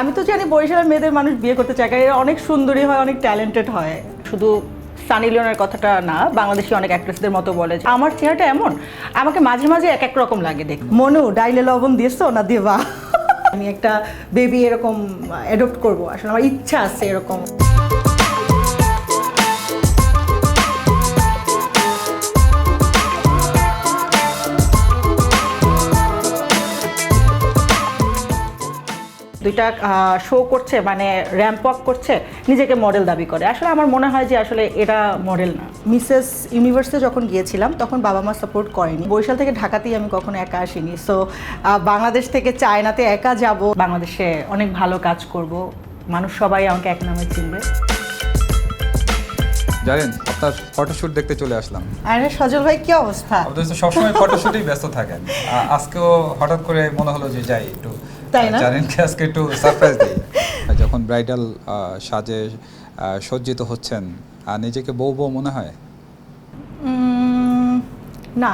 আমি তো জানি বরিশালের মেয়েদের মানুষ বিয়ে করতে চায়, কারণ অনেক সুন্দরী হয়, অনেক ট্যালেন্টেড হয়। শুধু সানি লিওনের কথাটা না, বাংলাদেশি অনেক অ্যাক্ট্রেসদের মতো বলে। আমার চেহারাটা এমন, আমাকে মাঝে মাঝে এক এক রকম লাগে দেখ মনু, ডাইলে লবণ দিয়েছ না দেবা? আমি একটা বেবি এরকম অ্যাডপ্ট করব, আসলে আমার ইচ্ছা আছে এরকম। দুইটা শো করছে মানে র্যাম্প ওয়াক করছে নিজেকে মডেল দাবি করে। আসলে আমার মনে হয় যে আসলে এটা মডেল না। মিসেস ইউনিভার্সে যখন গিয়েছিলাম তখন বাবা মা সাপোর্ট করেনি। বরিশাল থেকে ঢাকাতেই আমি কখনো একা আসিনি। সো বাংলাদেশ থেকে চায়নাতে একা যাব বাংলাদেশে অনেক ভালো কাজ করব। মানুষ সবাই আমাকে এক নামে চিনবে। জানেন আপনার ফটোশুট দেখতে চলে আসলাম। আরে সজল ভাই কি অবস্থা? আপনি তো সবসময় ফটোশুটেই ব্যস্ত থাকেন। আজকেও হঠাৎ করে মনে হলো যে যাই একটু তাই না? জানেন কি আজকে একটু সারপ্রাইজ দিই। যখন ব্রাইডাল সাজে সজ্জিত হচ্ছেন আর নিজেকে বউ বউ মনে হয়? না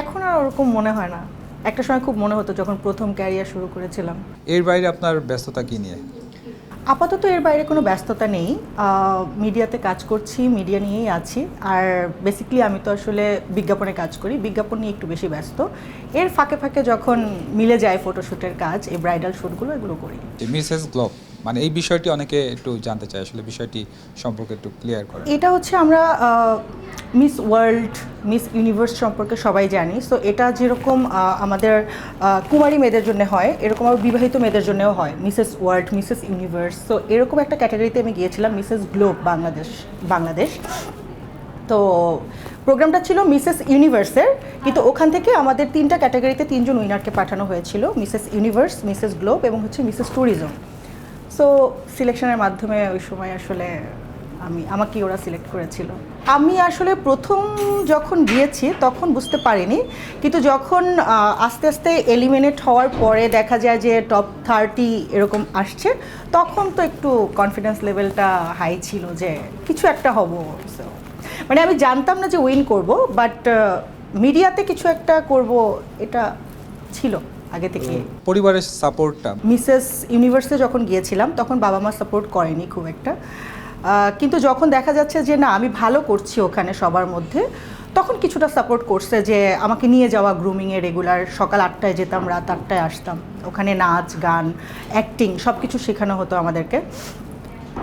এখন আর ওরকম মনে হয় না। একটা সময় খুব মনে হতো যখন প্রথম ক্যারিয়ার শুরু করেছিলাম। এর বাইরে আপনার ব্যস্ততা কি নিয়ে? আপাতত এর বাইরে কোনো ব্যস্ততা নেই। মিডিয়াতে কাজ করছি, মিডিয়া নিয়েই আছি। আর বেসিক্যালি আমি তো আসলে বিজ্ঞাপনে কাজ করি, বিজ্ঞাপন নিয়ে একটু বেশি ব্যস্ত। এর ফাঁকে ফাঁকে যখন মিলে যায় ফটোশ্যুটের কাজ, এই ব্রাইডাল শ্যুটগুলো এগুলো করি। মিসেস গ্লোব মানে এই বিষয়টি অনেকে একটু জানতে চায়, আসলে বিষয়টি সম্পর্কে একটু ক্লিয়ার করেন এটা হচ্ছে আমরা মিস ওয়ার্ল্ড মিস ইউনিভার্স সম্পর্কে সবাই জানি। সো এটা যেরকম আমাদের কুমারী মেয়েদের জন্য হয়, এরকম আবার বিবাহিত মেয়েদের জন্যও হয়। Mrs World Mrs Universe so এরকম একটা ক্যাটাগরিতে আমি গিয়েছিলাম মিসেস গ্লোব বাংলাদেশ বাংলাদেশ তো প্রোগ্রামটা ছিল মিসেস ইউনিভার্সের কিন্তু ওখান থেকে আমাদের তিনটা ক্যাটাগরিতে তিনজন উইনারকে পাঠানো হয়েছিল মিসেস ইউনিভার্স মিসেস গ্লোব এবং হচ্ছে মিসেস ট্যুরিজম সো সিলেকশনের মাধ্যমে ওই সময় আসলে আমি, আমাকেই ওরা সিলেক্ট করেছিল। আমি আসলে প্রথম যখন গিয়েছি, তখন বুঝতে পারিনি। কিন্তু যখন আস্তে আস্তে এলিমিনেট হওয়ার পরে দেখা যায় যে টপ থার্টি এরকম আসছে, তখন তো একটু কনফিডেন্স লেভেলটা হাই ছিল যে কিছু একটা হব। মানে আমি জানতাম না যে উইন করব বাট মিডিয়াতে কিছু একটা করব, এটা ছিল। আগে থেকে। পরিবারের সাপোর্টটা? মিসেস ইউনিভার্সে যখন গিয়েছিলাম তখন বাবা মা সাপোর্ট করেনি খুব একটা। কিন্তু যখন দেখা যাচ্ছে যে না আমি ভালো করছি ওখানে সবার মধ্যে তখন কিছুটা সাপোর্ট করছে যে আমাকে নিয়ে যাওয়া গ্রুমিংয়ে রেগুলার সকাল আটটায় যেতাম রাত আটটায় আসতাম। ওখানে নাচ গান অ্যাক্টিং সব কিছু শেখানো হতো আমাদেরকে।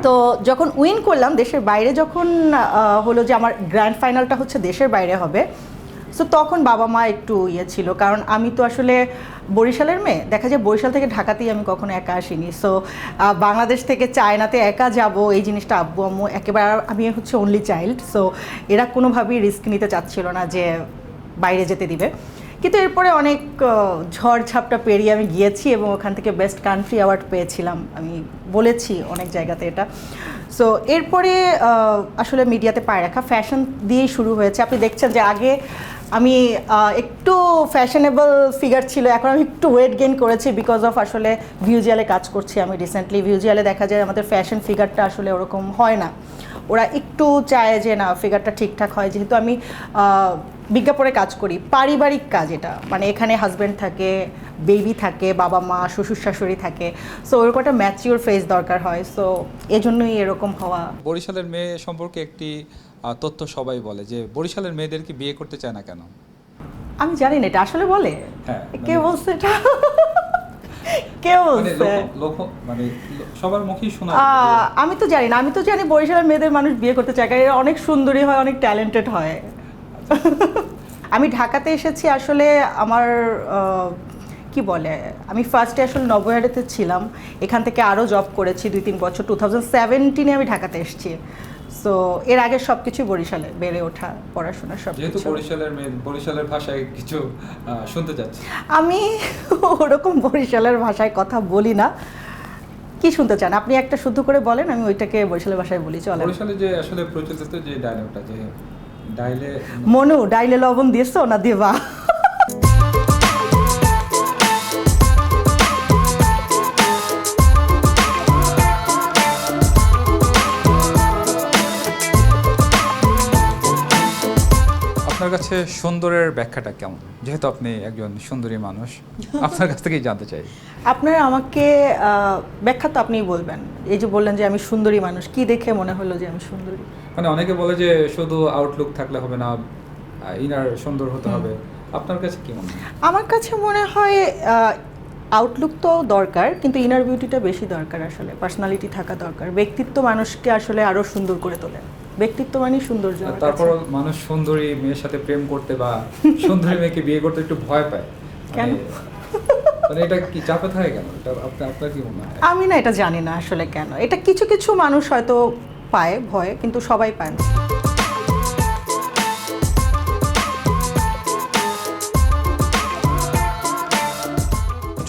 তো যখন উইন করলাম দেশের বাইরে যখন হলো যে আমার গ্র্যান্ড ফাইনালটা হচ্ছে দেশের বাইরে হবে সো তখন বাবা মা একটু ইয়ে ছিল, কারণ আমি তো আসলে বরিশালের মেয়ে। দেখা যায় বরিশাল থেকে ঢাকাতেই আমি কখনো একা আসিনি। সো বাংলাদেশ থেকে চায়নাতে একা যাব, এই জিনিসটা আব্বু আম্মু একেবারে, আমি হচ্ছে অনলি চাইল্ড সো এরা কোনোভাবেই রিস্ক নিতে চাচ্ছিল না যে বাইরে যেতে দিবে। কিন্তু এরপরে অনেক ঝড় ঝাপটা পেরিয়ে আমি গিয়েছি এবং ওখান থেকে বেস্ট কান্ট্রি অ্যাওয়ার্ড পেয়েছিলাম। আমি বলেছি অনেক জায়গাতে এটা। সো এরপরে আসলে মিডিয়াতে পায়ে রাখা ফ্যাশন দিয়েই শুরু হয়েছে। আপনি দেখছেন যে আগে আমি একটু ফ্যাশনেবল ফিগার ছিল, এখন আমি একটু ওয়েট গেইন করেছি বিকজ অফ আসলে ভিউজিয়ালে কাজ করছি আমি রিসেন্টলি ভিউজিয়ালে দেখা যায় আমাদের ফ্যাশন ফিগারটা আসলে ওরকম হয় না। ওরা একটু চায় যে, না ফিগারটা ঠিকঠাক হয়। যেহেতু আমি বিজ্ঞাপনে কাজ করি। পারিবারিক কাজ এটা। মানে এখানে হাজব্যান্ড থাকে বেবি থাকে বাবা মা শ্বশুর শাশুড়ি থাকে। সো ওরকম একটা ম্যাচিওর ফেস দরকার হয়। সো এজন্যই এরকম হওয়া। বরিশালের মেয়ে সম্পর্কে একটি তথ্য সবাই বলে যে বরিশালের মেয়েদেরকে বিয়ে করতে চায় না কেন? আমি জানি না এটা আসলে বলে? হ্যাঁ, কে মানে- বলছে এটা? কে মানে বলছে? মানে সবার মুখেই শোনা আমি তো জানি না আমি তো জানি বরিশালের মেয়েদের মানুষ বিয়ে করতে চায় কারণ অনেক সুন্দরী হয় অনেক ট্যালেন্টেড হয়। আমি ঢাকাতে এসেছি আসলে আমার কি বলে? আমি ফার্স্টে আসলে নবহারেতে ছিলাম এখান থেকে আরও জব করেছি দুই তিন বছর। টু থাউজেন্ড সেভেন্টিনে আমি ঢাকাতে এসেছি। সো এর আগে সব কিছুই বরিশালে বেড়ে ওঠা পড়াশোনা সব যেহেতু বরিশালের বরিশালের ভাষায় কিছু শুনতে চাচ্ছি। আমি ওরকম বরিশালের ভাষায় কথা বলি না। কি শুনতে চান? আপনি একটা শুদ্ধ করে বলেন আমি ওইটাকে বরিশালের ভাষায় বলি চলেন। বরিশালে যে আসলে প্রচলিত যে ডায়লগটা যে ডাইলে মনু ডাইলে লবণ দিয়েছ না দেবা? কাছে সুন্দরের ব্যাখ্যাটা কেমন? যেহেতু আপনি একজন সুন্দরী মানুষ আপনার কাছ থেকেই জানতে চাই। আপনার আমাকে ব্যাখ্যা তো আপনিই বলবেন। এই যে বললেন যে আমি সুন্দরী মানুষ কি দেখে মনে হলো যে আমি সুন্দরী? মানে অনেকে বলে যে শুধু আউটলুক থাকলে হবে না ইনার সুন্দর হতে হবে। আপনার কাছে কি মনে হয়? আমার কাছে মনে হয় আউটলুক তো দরকার কিন্তু ইনার বিউটিটা বেশি দরকার আসলে। পার্সোনালিটি থাকা দরকার। ব্যক্তিত্ব মানুষকে আসলে আরও সুন্দর করে তোলে। ব্যক্তিত্ব মানে সৌন্দর্য তারপর মানুষ সুন্দরী মেয়ের সাথে প্রেম করতে বা সুন্দরী মেয়েকে বিয়ে করতে একটু ভয় পায়। মানে- কেন? মানে এটা কি চাপে থাকে কেন? এটা আপনার কি মনে হয়? আমি না এটা জানি না আসলে কেন। এটা কিছু কিছু মানুষ হয়তো পায় ভয় কিন্তু সবাই পায় না।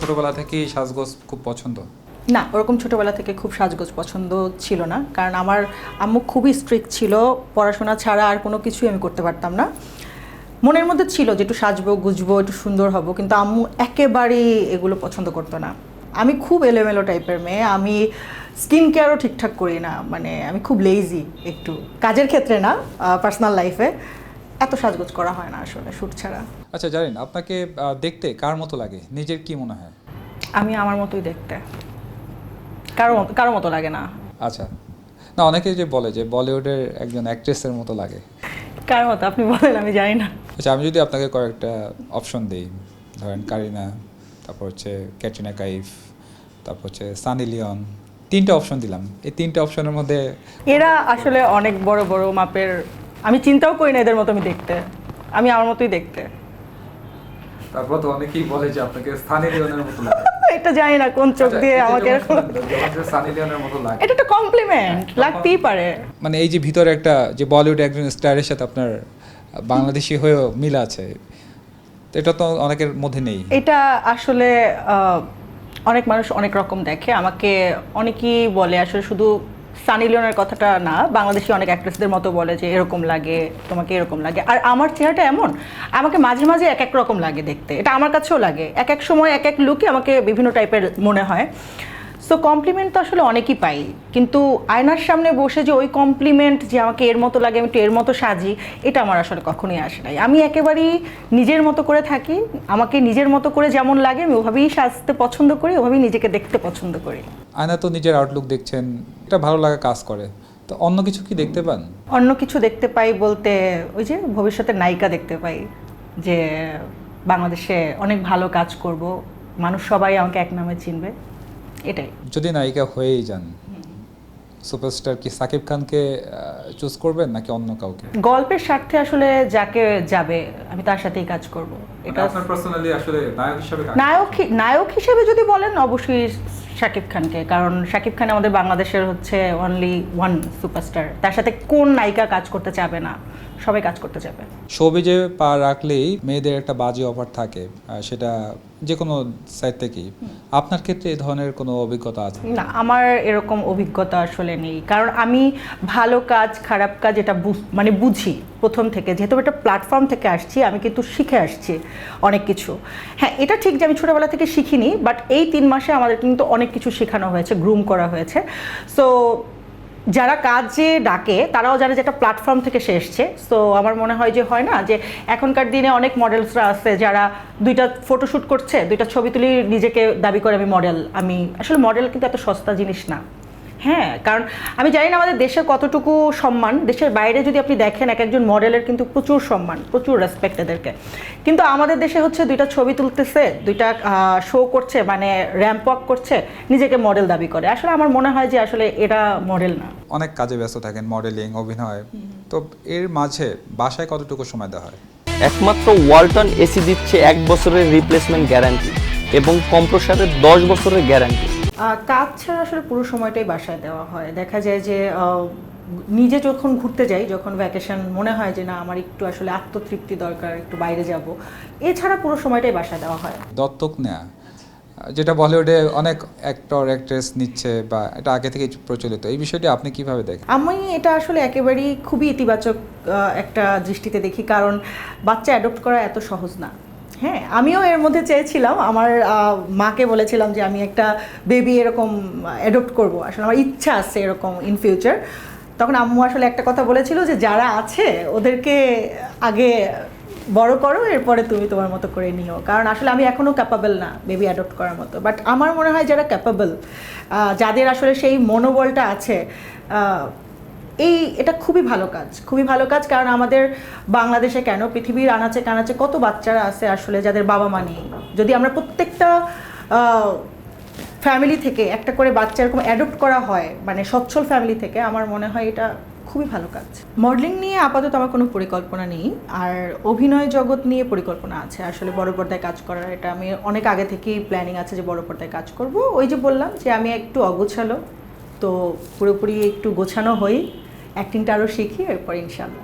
ছোটবেলা থেকেই সাজগোজ খুব পছন্দ। না ওরকম ছোটবেলা থেকে খুব সাজগোজ পছন্দ ছিল না। কারণ আমার আম্মু খুবই স্ট্রিক্ট ছিল পড়াশোনা ছাড়া আর কোনো কিছুই আমি করতে পারতাম না। মনের মধ্যে ছিল যে একটু সাজবো গুজবো একটু সুন্দর হব কিন্তু আম্মু একেবারেই এগুলো পছন্দ করতো না। আমি খুব এলোমেলো টাইপের মেয়ে আমি স্কিন কেয়ারও ঠিকঠাক করি না মানে আমি খুব লেজি একটু। কাজের ক্ষেত্রে না পার্সোনাল লাইফে এত সাজগোজ করা হয় না আসলে শ্যুট ছাড়া। আচ্ছা জানেন আপনাকে দেখতে কার মতো লাগে? নিজের কি মনে হয়? আমি আমার মতোই দেখতে। কারও কারও মতো লাগে না। আচ্ছা। না অনেকে যে বলে যে বলিউডের একজন অ্যাক্ট্রেসের মতো লাগে। কার মতো আপনি বলেন আমি জানি না। আচ্ছা আমি যদি আপনাকে কয়েকটা অপশন দিই ধরেন কারিনা তারপর হচ্ছে ক্যাটরিনা কাইফ তারপর হচ্ছে সানি লিওন তিনটা অপশন দিলাম। এই তিনটা অপশনের মধ্যে এরা আসলে অনেক বড় বড় মাপের আমি চিন্তাও করি না এদের মতো আমি দেখতে। আমি আমার মতোই দেখতে। তারপর তো অনেকেই বলে যে আপনাকে সানি লিওনের মতো লাগে। এটা জানি না কোন চোখ আচ্ছা, দিয়ে আমাকে এরকম সানি লিওনের মতো লাগে। এটা একটা কমপ্লিমেন্ট লাগতেই পারে। মানে এই যে ভিতরে একটা যে বলিউড একজন স্টারের সাথে আপনার বাংলাদেশি হয়েও মিল আছে এটা তো অনেকের মধ্যে নেই। এটা আসলে অনেক মানুষ অনেক রকম দেখে। আমাকে অনেকেই বলে আসলে শুধু সানি লিওনের কথাটা না, বাংলাদেশি অনেক অ্যাক্ট্রেসদের মতো বলে যে এরকম লাগে, তোমাকে এরকম লাগে। আর আমার চেহারাটা এমন, আমাকে মাঝে মাঝে এক এক রকম লাগে দেখতে। এটা আমার কাছেও লাগে। এক এক সময়, এক এক লুকে আমাকে বিভিন্ন টাইপের মনে হয়। সো কমপ্লিমেন্ট তো আসলে অনেকই পাই। কিন্তু আয়নার সামনে বসে যে ওই কমপ্লিমেন্ট যে আমাকে এর মতো লাগে, আমি একটু এর মতো সাজি, এটা আমার আসলে কখনোই আসে নাই। আমি একেবারেই নিজের মতো করে থাকি। আমাকে নিজের মতো করে যেমন লাগে, আমি ওভাবেই সাজতে পছন্দ করি, ওভাবেই নিজেকে দেখতে পছন্দ করি। আয়না তো নিজের আউটলুক দেখছেন এটা ভালো লাগা কাজ করে। তো অন্য কিছু কি দেখতে পান? অন্য কিছু দেখতে পাই বলতে ওই যে ভবিষ্যতের নায়িকা দেখতে পাই যে বাংলাদেশে অনেক ভালো কাজ করব মানুষ সবাই আমাকে এক নামে চিনবে এটাই। যদি নায়িকা হয়েই যান সুপারস্টার কি সাকিব খানকে চুজ করবেন নাকি অন্য কাউকে? গল্পের স্বার্থে আসলে যাকে যাবে আমি তার সাথেই কাজ করব। এটা আপনার পার্সোনালি আসলে নায়ক হিসেবে নায়ক নায়ক হিসেবে যদি বলেন অবশ্যই শাকিব খানকে, কারণ শাকিব খান আমাদের বাংলাদেশের হচ্ছে অনলি ওয়ান সুপারস্টার তার সাথে কোন নায়িকা কাজ করতে চাবে না, সবাই কাজ করতে চাবে। শোবিজে পা রাখলেই মেয়েদের একটা বাজে অফার থাকে সেটা যে কোনো সাইড থেকেই আপনার ক্ষেত্রে এই ধরনের কোনো অভিজ্ঞতা আছে? না আমার এরকম অভিজ্ঞতা আসলে নেই। কারণ আমি ভালো কাজ খারাপ কাজ এটা মানে বুঝি প্রথম থেকে। যেহেতু একটা প্ল্যাটফর্ম থেকে আসছি আমি কিন্তু শিখে আসছি অনেক কিছু। হ্যাঁ এটা ঠিক যে আমি ছোটোবেলা থেকে শিখিনি বাট এই তিন মাসে আমাদের কিন্তু অনেক কিছু শেখানো হয়েছে গ্রুম করা হয়েছে। সো যারা কাজে ডাকে, তারাও জানে যে একটা প্ল্যাটফর্ম থেকে সে এসছে। সো আমার মনে হয় যে হয় না, যে এখনকার দিনে অনেক মডেলসরা আছে যারা দুইটা ফটোশ্যুট করছে, দুইটা ছবি তুলি নিজেকে দাবি করে, আমি মডেল আমি আসলে মডেল কিন্তু এত সস্তা জিনিস না। হ্যাঁ কারণ আমি জানি না আমাদের দেশে কতটুকু সম্মান, দেশের বাইরে যদি আপনি দেখেন, এক একজন মডেলের কিন্তু প্রচুর সম্মান, প্রচুর রেসপেক্ট এদেরকে। কিন্তু আমাদের দেশে হচ্ছে দুইটা ছবি তুলতেছে, দুইটা শো করছে মানে র্যাম্প করছে, নিজেকে মডেল দাবি করে। আসলে আমার মনে হয় যে আসলে এটা মডেল না। অনেক কাজে ব্যস্ত থাকেন মডেলিং অভিনয়। তো এর মাঝে বাসায় কতটুকু সময় দেওয়া হয়? একমাত্র ওয়ালটন এসি দিচ্ছে এক বছরের রিপ্লেসমেন্ট গ্যারান্টি এবং কম্প্রসারের দশ বছরের গ্যারান্টি আহ, কাজ ছাড়া আসলে পুরো সময়টাই বাসায় দেওয়া হয়। দেখা যায় যে আহ, নিজে যখন ঘুরতে যাই যখন ভ্যাকেশন মনে হয় যে না আমার একটু আসলে আত্মতৃপ্তি দরকার একটু বাইরে যাব। এছাড়া পুরো সময়টাই বাসায় দেওয়া হয়। দত্তক নেয়া। যেটা বলিউডে অনেক অ্যাক্টর অ্যাক্ট্রেস নিচ্ছে বা এটা আগে থেকে প্রচলিত, এই বিষয়টি আপনি কীভাবে দেখেন? আমি এটা আসলে একেবারেই খুবই ইতিবাচক একটা দৃষ্টিতে দেখি, কারণ বাচ্চা অ্যাডপ্ট করা এত সহজ না। হ্যাঁ আমিও এর মধ্যে চেয়েছিলাম, আমার মাকে বলেছিলাম যে আমি একটা বেবি এরকম অ্যাডপ্ট করব, আসলে আমার ইচ্ছা আছে এরকম ইন ফিউচার তখন আম্মু আসলে একটা কথা বলেছিল যে যারা আছে, ওদেরকে আগে বড় করো, এরপরে তুমি তোমার মতো করে নিও। কারণ আসলে আমি এখনও ক্যাপাবল না বেবি অ্যাডপ্ট করার মতো। বাট আমার মনে হয় যারা ক্যাপাবল যাদের আসলে সেই মনোবলটা আছে এই এটা খুবই ভালো কাজ। খুবই ভালো কাজ কারণ আমাদের বাংলাদেশে কেন, পৃথিবীর আনাচে কানাচে কত বাচ্চারা আছে আসলে যাদের বাবা মা নেই? যদি আমরা প্রত্যেকটা ফ্যামিলি থেকে একটা করে বাচ্চা এরকম অ্যাডপ্ট করা হয় মানে সচ্ছল ফ্যামিলি থেকে, আমার মনে হয় এটা খুবই ভালো কাজ। মডেলিং নিয়ে আপাতত আমার কোনো পরিকল্পনা নেই, আর অভিনয় জগৎ নিয়ে পরিকল্পনা আছে। আসলে বড় পর্দায় কাজ করার এটা আমি অনেক আগে থেকেই প্ল্যানিং আছে যে বড় পর্দায় কাজ করব। ওই যে বললাম যে আমি একটু অগোছালো, তো পুরোপুরি একটু গোছানো হই অ্যাক্টিংটা আরও শিখি, এরপর ইনশাল্লাহ